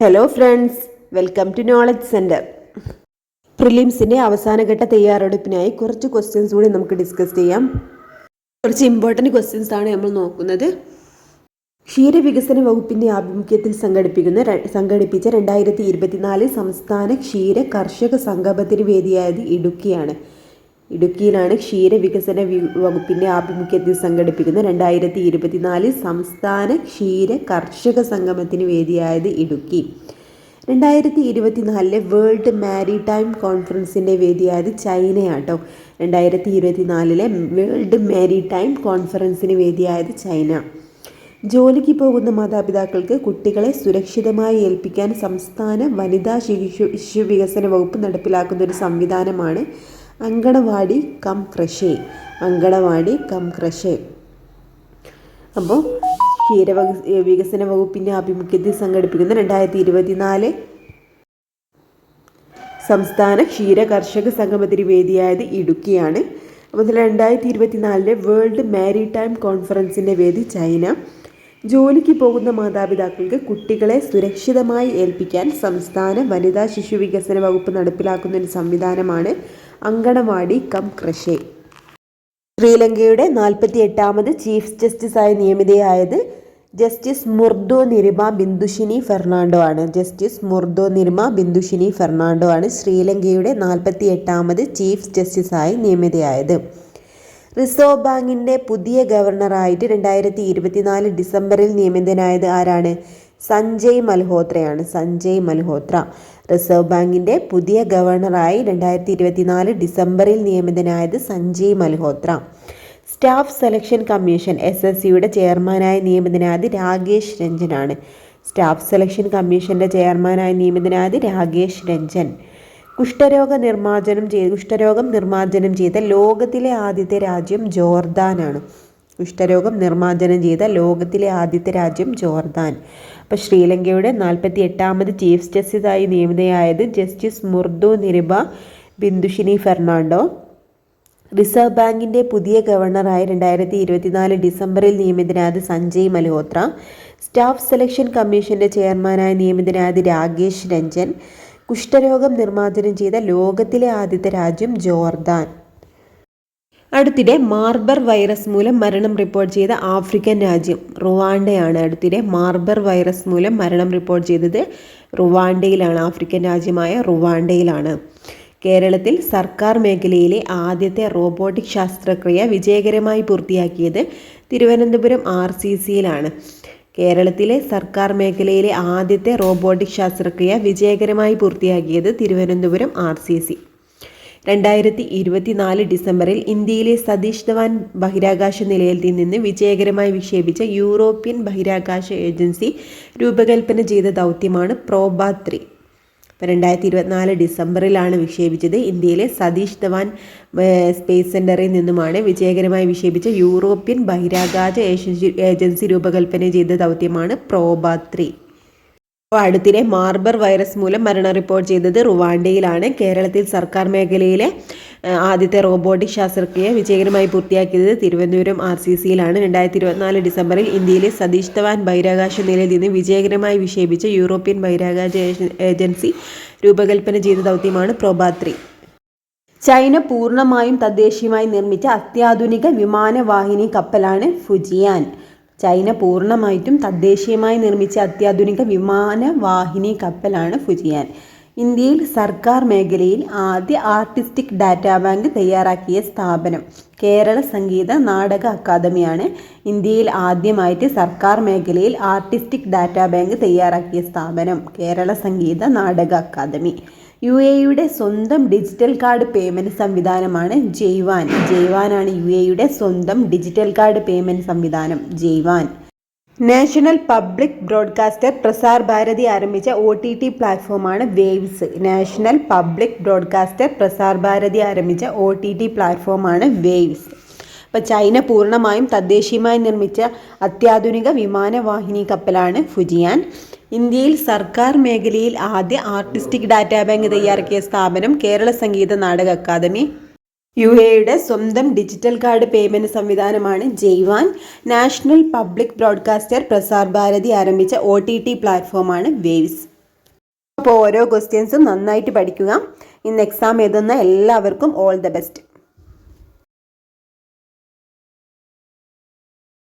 Hello friends welcome to knowledge centre പ്രിലിംസിന്റെ അവസാനഘട്ട തയ്യാറെടുപ്പിനായി കുറച്ച് ക്വസ്റ്റ്യൻസ് കൂടി നമുക്ക് ഡിസ്കസ് ചെയ്യാം. കുറച്ച് ഇമ്പോർട്ടന്റ് ക്വസ്റ്റ്യൻസ് ആണ് നമ്മൾ നോക്കുന്നത്. ക്ഷീരവികസന വകുപ്പിന്റെ ആഭിമുഖ്യത്തിൽ സംഘടിപ്പിക്കുന്ന സംഘടിപ്പിച്ച രണ്ടായിരത്തി ഇരുപത്തിനാല് സംസ്ഥാന ക്ഷീര കർഷക സംഗമത്തിന് വേദിയായത് ഇടുക്കിയാണ്. ഇടുക്കിയിലാണ് ക്ഷീരവികസന വികസന വകുപ്പിന്റെ ആഭിമുഖ്യത്തിൽ സംഘടിപ്പിക്കുന്ന രണ്ടായിരത്തി ഇരുപത്തിനാല് സംസ്ഥാന ക്ഷീര കർഷക സംഗമത്തിന് വേദിയായത് ഇടുക്കി. രണ്ടായിരത്തി ഇരുപത്തിനാലിലെ വേൾഡ് മാരിടൈം കോൺഫറൻസിന്റെ വേദിയായത് ചൈനയാട്ടോ. രണ്ടായിരത്തി ഇരുപത്തിനാലിലെ വേൾഡ് മാരിടൈം കോൺഫറൻസിന് വേദിയായത് ചൈന. ജോലിക്ക് പോകുന്ന മാതാപിതാക്കൾക്ക് കുട്ടികളെ സുരക്ഷിതമായി ഏൽപ്പിക്കാൻ സംസ്ഥാന വനിതാ ശിശു ശിശു വികസന വകുപ്പ് നടപ്പിലാക്കുന്ന ഒരു സംവിധാനമാണ് anganwadi cum creche anganwadi cum creche അപ്പോൾ ക്ഷീര വികസന വകുപ്പിന്റെ ആഭിമുഖ്യത്തിൽ സംഘടിപ്പിക്കുന്ന രണ്ടായിരത്തി ഇരുപത്തിനാല് സംസ്ഥാന ക്ഷീര കർഷക സംഗമത്തിന് വേദിയായത് ഇടുക്കിയാണ്. അപ്പോൾ രണ്ടായിരത്തി ഇരുപത്തിനാലിലെ വേൾഡ് മാരിടൈം കോൺഫറൻസിന്റെ വേദി ചൈന. ജോലിക്ക് പോകുന്ന മാതാപിതാക്കൾക്ക് കുട്ടികളെ സുരക്ഷിതമായി ഏൽപ്പിക്കാൻ സംസ്ഥാന വനിതാ ശിശു വികസന വകുപ്പ് നടപ്പിലാക്കുന്ന ഒരു സംവിധാനമാണ് അങ്കണവാടി കം ക്രഷെ ശ്രീലങ്കയുടെ നാൽപ്പത്തി എട്ടാമത് ചീഫ് ജസ്റ്റിസായി നിയമിതയായത് ജസ്റ്റിസ് മുർദോ നിരിമ ബിന്ദുഷിനി ഫെർണാണ്ടോ ആണ്. ജസ്റ്റിസ് മുർദോ നിരിമ ബിന്ദുഷിനി ഫെർണാണ്ടോ ആണ് ശ്രീലങ്കയുടെ നാൽപ്പത്തി എട്ടാമത് ചീഫ് ജസ്റ്റിസായി നിയമിതയായത്. റിസർവ് ബാങ്കിന്റെ പുതിയ ഗവർണറായിട്ട് രണ്ടായിരത്തി ഇരുപത്തിനാല് ഡിസംബറിൽ നിയമിതനായത് ആരാണ്? സഞ്ജയ് മൽഹോത്രയാണ്. സഞ്ജയ് മൽഹോത്ര റിസർവ് ബാങ്കിന്റെ പുതിയ ഗവർണറായി രണ്ടായിരത്തി ഇരുപത്തിനാല് ഡിസംബറിൽ നിയമിതനായത് Sanjay Malhotra. Staff selection commission S S സിയുടെ ചെയർമാനായി നിയമിതനായത് രാകേഷ് രഞ്ജനാണ്. സ്റ്റാഫ് സെലക്ഷൻ കമ്മീഷന്റെ ചെയർമാനായി നിയമിതനായത് രാകേഷ് രഞ്ജൻ. കുഷ്ഠരോഗ നിർമ്മാർജനം ചെയ്ത് കുഷ്ഠരോഗം നിർമ്മാർജനം ചെയ്ത ലോകത്തിലെ ആദ്യത്തെ രാജ്യം ജോർദാനാണ്. കുഷ്ഠരോഗം നിർമ്മാർജനം ചെയ്ത ലോകത്തിലെ ആദ്യത്തെ രാജ്യം ജോർദാൻ. അപ്പോൾ ശ്രീലങ്കയുടെ നാൽപ്പത്തി എട്ടാമത് ചീഫ് ജസ്റ്റിസായി നിയമിതയായത് ജസ്റ്റിസ് മുർദു നിരുബ ബിന്ദുഷിനി ഫെർണാണ്ടോ. റിസർവ് ബാങ്കിന്റെ പുതിയ ഗവർണറായി രണ്ടായിരത്തി ഇരുപത്തിനാല് ഡിസംബറിൽ നിയമിതനായത് സഞ്ജയ് മൽഹോത്ര. സ്റ്റാഫ് സെലക്ഷൻ കമ്മീഷന്റെ ചെയർമാനായി നിയമിതനായത് രാകേഷ് രഞ്ജൻ. കുഷ്ഠരോഗം നിർമ്മാർജനം ചെയ്ത ലോകത്തിലെ ആദ്യത്തെ രാജ്യം ജോർദാൻ. അടുത്തിടെ മാർബർ വൈറസ് മൂലം മരണം റിപ്പോർട്ട് ചെയ്ത ആഫ്രിക്കൻ രാജ്യം റുവാണ്ടയാണ്. അടുത്തിടെ മാർബർ വൈറസ് മൂലം മരണം റിപ്പോർട്ട് ചെയ്തത് റുവാണ്ടയിലാണ്. ആഫ്രിക്കൻ രാജ്യമായ റുവാണ്ടയിലാണ്. കേരളത്തിൽ സർക്കാർ മേഖലയിലെ ആദ്യത്തെ റോബോട്ടിക് ശസ്ത്രക്രിയ വിജയകരമായി പൂർത്തിയാക്കിയത് തിരുവനന്തപുരം ആർ സി സിയിലാണ്. കേരളത്തിലെ സർക്കാർ മേഖലയിലെ ആദ്യത്തെ റോബോട്ടിക് ശസ്ത്രക്രിയ വിജയകരമായി പൂർത്തിയാക്കിയത് തിരുവനന്തപുരം ആർ സി സി. രണ്ടായിരത്തി ഇരുപത്തിനാല് ഡിസംബറിൽ ഇന്ത്യയിലെ സതീഷ് ധവാൻ ബഹിരാകാശ നിലയത്തിൽ നിന്ന് വിജയകരമായി വിക്ഷേപിച്ച യൂറോപ്യൻ ബഹിരാകാശ ഏജൻസി രൂപകൽപ്പന ചെയ്ത ദൗത്യമാണ് പ്രോബ ത്രീ രണ്ടായിരത്തി ഇരുപത്തിനാല് ഡിസംബറിലാണ് വിക്ഷേപിച്ചത് ഇന്ത്യയിലെ സതീഷ് ധവാൻ സ്പേസ് സെന്ററിൽ നിന്നുമാണ് വിജയകരമായി വിക്ഷേപിച്ച യൂറോപ്യൻ ബഹിരാകാശ ഏജൻസി രൂപകൽപ്പന ചെയ്ത ദൗത്യമാണ് പ്രോബ ത്രീ അടുത്തിടെ മാർബർ വൈറസ് മൂലം മരണം റിപ്പോർട്ട് ചെയ്തത് റുവാണ്ടയിലാണ്. കേരളത്തിൽ സർക്കാർ മേഖലയിലെ ആദ്യത്തെ റോബോട്ടിക് ശാസ്ത്രക്രിയ വിജയകരമായി പൂർത്തിയാക്കിയത് തിരുവനന്തപുരം ആർ സി സിയിലാണ്. രണ്ടായിരത്തി ഇരുപത്തിനാല് ഡിസംബറിൽ ഇന്ത്യയിലെ സതീഷ് ധവാൻ ബഹിരാകാശ നിലയിൽ നിന്ന് വിജയകരമായി വിക്ഷേപിച്ച യൂറോപ്യൻ ബഹിരാകാശ ഏജൻസി രൂപകൽപ്പന ചെയ്ത ദൗത്യമാണ് പ്രോബാത്രി ചൈന പൂർണമായും തദ്ദേശീയമായി നിർമ്മിച്ച അത്യാധുനിക വിമാനവാഹിനി കപ്പലാണ് ഫുജിയാൻ. ചൈന പൂർണമായിട്ടും തദ്ദേശീയമായി നിർമ്മിച്ച അത്യാധുനിക വിമാനവാഹിനി കപ്പലാണ് ഫുജിയാൻ. ഇന്ത്യയിൽ സർക്കാർ മേഖലയിൽ ആദ്യ ആർട്ടിസ്റ്റിക് ഡാറ്റാ ബാങ്ക് തയ്യാറാക്കിയ സ്ഥാപനം കേരള സംഗീത നാടക അക്കാദമിയാണ്. ഇന്ത്യയിൽ ആദ്യമായിട്ട് സർക്കാർ മേഖലയിൽ ആർട്ടിസ്റ്റിക് ഡാറ്റാ ബാങ്ക് തയ്യാറാക്കിയ സ്ഥാപനം കേരള സംഗീത നാടക അക്കാദമി. യു എയുടെ സ്വന്തം ഡിജിറ്റൽ കാർഡ് പേയ്മെന്റ് സംവിധാനമാണ് ജെയ്വാൻ. ജെയ്വാനാണ് യു എയുടെ സ്വന്തം ഡിജിറ്റൽ കാർഡ് പേയ്മെന്റ് സംവിധാനം Jaywan. National public broadcaster Prasar Bharati ആരംഭിച്ച ഒ ടി ടി പ്ലാറ്റ്ഫോമാണ് Waves. National public broadcaster Prasar Bharati ആരംഭിച്ച ഒ ടി ടി പ്ലാറ്റ്ഫോമാണ് വേവ്സ്. അപ്പോൾ ചൈന പൂർണമായും തദ്ദേശീയമായി നിർമ്മിച്ച അത്യാധുനിക വിമാനവാഹിനി കപ്പലാണ് ഫുജിയാൻ. ഇന്ത്യയിൽ സർക്കാർ മേഖലയിൽ ആദ്യ ആർട്ടിസ്റ്റിക് ഡാറ്റാ ബാങ്ക് തയ്യാറാക്കിയ സ്ഥാപനം കേരള സംഗീത നാടക അക്കാദമി. യു എയുടെ സ്വന്തം ഡിജിറ്റൽ കാർഡ് പേയ്മെന്റ് സംവിധാനമാണ് Jaywan. National public broadcaster Prasar Bharati ആരംഭിച്ച ഒ ടി ടി പ്ലാറ്റ്ഫോമാണ് വേവ്സ്. അപ്പോൾ ഓരോ ക്വസ്റ്റ്യൻസും നന്നായിട്ട് പഠിക്കുക. ഇന്ന് എക്സാം എഴുതുന്ന എല്ലാവർക്കും ഓൾ ദ ബെസ്റ്റ്